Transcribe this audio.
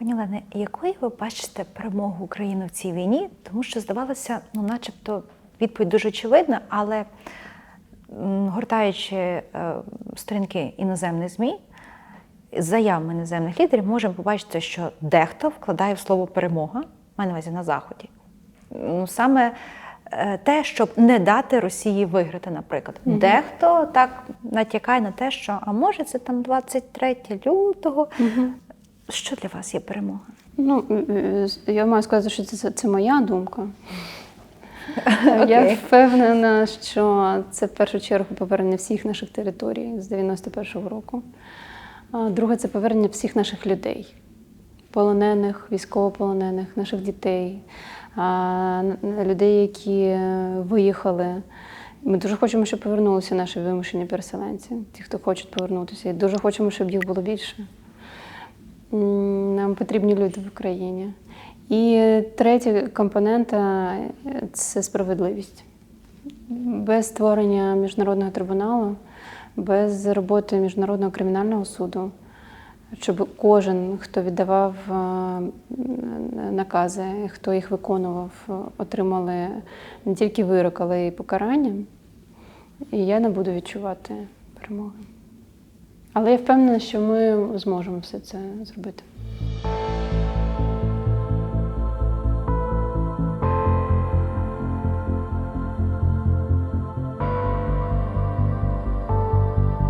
Пані Олени, якою ви бачите перемогу України в цій війні? Тому що здавалося, ну, начебто, відповідь дуже очевидна, але гортаючи е, сторінки іноземних ЗМІ, з заявами іноземних лідерів, можемо побачити, що дехто вкладає в слово перемога, маю на увазі на Заході. Ну, саме е, те, щоб не дати Росії виграти, наприклад. Дехто так натякає на те, що а може це там 23 лютого. Що для вас є перемога? Ну, я маю сказати, що це, це, моя думка. Я впевнена, що це в першу чергу повернення всіх наших територій з 91-го року. Друге це повернення всіх наших людей, полонених, військовополонених, наших дітей, людей, які виїхали. Ми дуже хочемо, щоб повернулися наші вимушені переселенці, ті, хто хочуть повернутися. І дуже хочемо, щоб їх було більше. Нам потрібні люди в Україні. І третя компонента е, це справедливість. Без створення міжнародного трибуналу, без роботи міжнародного кримінального суду, щоб кожен, хто віддавав е, накази, хто їх виконував, отримали не тільки вирок, але й покарання. І я не буду відчувати перемоги. Але я впевнена, що ми зможемо все це зробити.